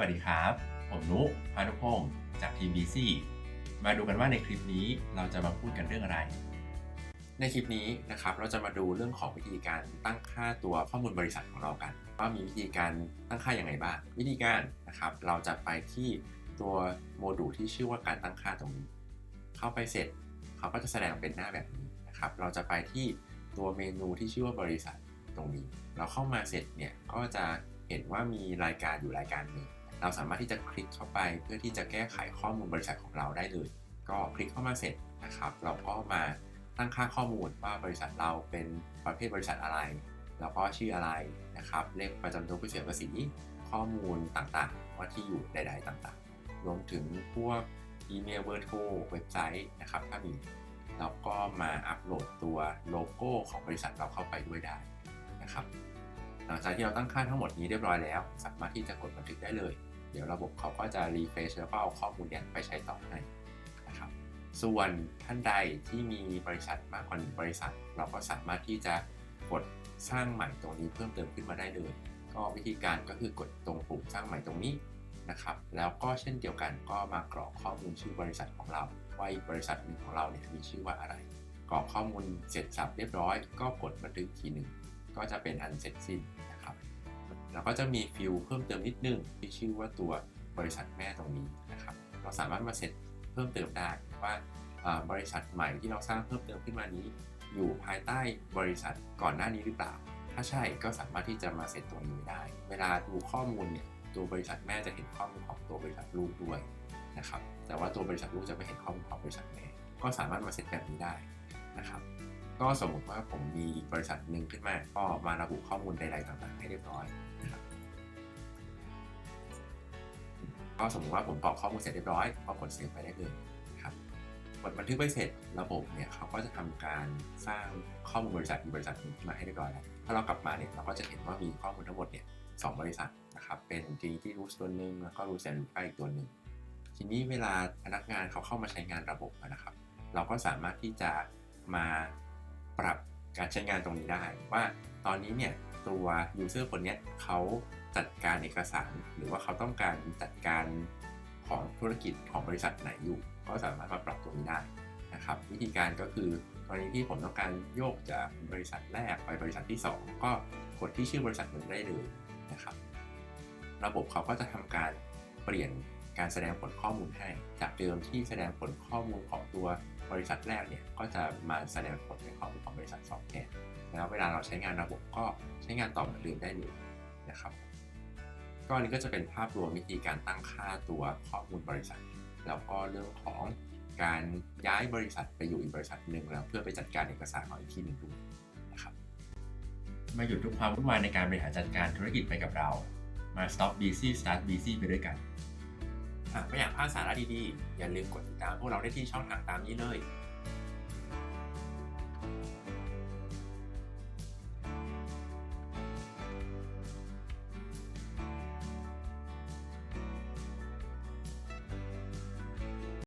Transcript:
วัสดีครับ ผมนุพานุพงศ์จากทีม BC มาดูกันว่าในคลิปนี้เราจะมาพูดกันเรื่องอะไร ในคลิปนี้นะครับเราจะมาดูเรื่องของวิธีการตั้งค่าตัวข้อมูลบริษัทของเรากัน ว่ามีวิธีการตั้งค่าอย่างไรบ้าง วิธีการนะครับเราจะไปที่ตัวโมดูลที่ชื่อว่าการตั้งค่าตรงนี้ เข้าไปเสร็จเขาก็จะแสดงเป็นหน้าแบบนี้นะครับเราจะไปที่ตัวเมนูที่ชื่อว่าบริษัทตรงนี้ เราเข้ามาเสร็จเนี่ยก็จะเห็นว่ามีรายการอยู่รายการหนึ่ง เราสามารถที่จะคลิกเข้าไปเพื่อที่จะแก้ไขข้อมูลบริษัทของเราได้เลย ก็คลิกเข้ามาเสร็จนะครับ เราก็มาตั้งค่าข้อมูลว่าบริษัทเราเป็นประเภทบริษัทอะไร แล้วก็ชื่ออะไรนะครับ เลขประจำตัวผู้เสียภาษีข้อมูลต่างๆ ว่าที่อยู่ใด ๆ ต่างๆ รวมถึงพวกอีเมลเบอร์โทรเว็บไซต์นะครับ ถ้ามีแล้วก็มาอัปโหลดตัวโลโก้ของบริษัทเราเข้าไปด้วยได้นะครับหลังจากที่เราตั้งค่าทั้งหมดนี้เรียบร้อยแล้ว สามารถที่จะกดบันทึกได้เลย เดี๋ยวระบบเขาก็จะรีเฟรชแล้วก็เอาข้อมูลเนี้ยไปใช้ต่อให้นะครับส่วนท่านใดที่มีบริษัทมากกว่าหนึ่งบริษัท เราก็สามารถที่จะกดสร้างใหม่ตรงนี้เพิ่มเติมขึ้นมาได้เลย ก็วิธีการก็คือกดตรงปุ่มสร้างใหม่ตรงนี้นะครับ แล้วก็เช่นเดียวกันก็มากรอกข้อมูลชื่อบริษัทของเราว่าบริษัทหนึ่งของเราเนี่ยมีชื่อว่าอะไร กรอกข้อมูลเสร็จสับเรียบร้อย ก็กดบันทึกทีหนึ่งก็จะเป็นอันเสร็จสิ้นนะ แล้วก็จะมีฟิลเพิ่มเติมนิดนึงที่ชื่อว่าตัวบริษัทแม่ตรงนี้นะครับ เราสามารถมาเซตเพิ่มเติมได้ว่าบริษัทใหม่ที่เราสร้างเพิ่มเติมขึ้นมานี้ อยู่ภายใต้บริษัทก่อนหน้านี้หรือเปล่า ถ้าใช่ก็สามารถที่จะมาเซตตรงนี้ได้ เวลาดูข้อมูลเนี่ยตัวบริษัทแม่จะเห็นข้อมูลของตัวบริษัทลูกด้วยนะครับ แต่ว่าตัวบริษัทลูกจะไม่เห็นข้อมูลของบริษัทแม่ก็สามารถมาเซตแบบนี้ได้นะครับ ก็สมมติว่าผมมีอีกบริษัทหนึ่งขึ้นมา ก็มาระบุข้อมูลใดๆต่างๆให้เรียบร้อยนะครับก็สมมติว่าผมกรอกข้อมูลเสร็จเรียบร้อยก็กดเซฟไปได้เลยนะครับกดบันทึกไปเสร็จระบบเนี่ยเขาก็จะทำการสร้างข้อมูลบริษัทอีกบริษัทหนึ่งขึ้นมาให้เรียบร้อยแล้วถ้าเรากลับมาเนี่ยเราก็จะเห็นว่ามีข้อมูลทั้งหมดเนี่ยสองบริษัทนะครับเป็น Trinity Roots ตัวหนึ่งแล้วก็ Roots and Luca อีกตัวหนึ่งทีนี้เวลาพนักงานเขาเข้ามาใช้งานระบบนะครับ เราก็สามารถที่จะมา ปรับการใช้งานตรงนี้ได้ ว่าตอนนี้เนี่ยตัว user คนนี้เขาจัดการเอกสาร หรือว่าเขาต้องการจัดการของธุรกิจของบริษัทไหนอยู่ ก็สามารถมาปรับตรงนี้ได้นะครับวิธีการก็คือกรณีที่ผมต้องการโยกจากบริษัทแรกไปบริษัทที่ 2 ก็กดที่ชื่อบริษัทหนึ่งได้เลยนะครับ ระบบเขาก็จะทำการเปลี่ยน การแสดงผลข้อมูลให้ จากเดิมที่แสดงผลข้อมูลของตัวบริษัทแรกเนี่ยก็จะมาแสดงผลในข้อมูลของบริษัทสองแทนแล้วเวลาเราใช้งานระบบก็ใช้งานต่อเหมือนเดิมได้เลยนะครับก็อันนี้ก็จะเป็นภาพรวมวิธีการตั้งค่าตัวข้อมูลบริษัท แล้วก็เรื่องของการย้ายบริษัทไปอยู่อีกบริษัทหนึ่งแล้วเพื่อไปจัดการเอกสารของอีกที่หนึ่งด้วยนะครับมาหยุดทุกความวุ่นวายในการบริหารจัดการธุรกิจไปกับเรา มา stop busy start busy ไปด้วยกัน หากไม่อยากพลาดสาระดีๆ อย่าลืมกดติดตามพวกเราได้ที่ช่องทางตามนี้เลย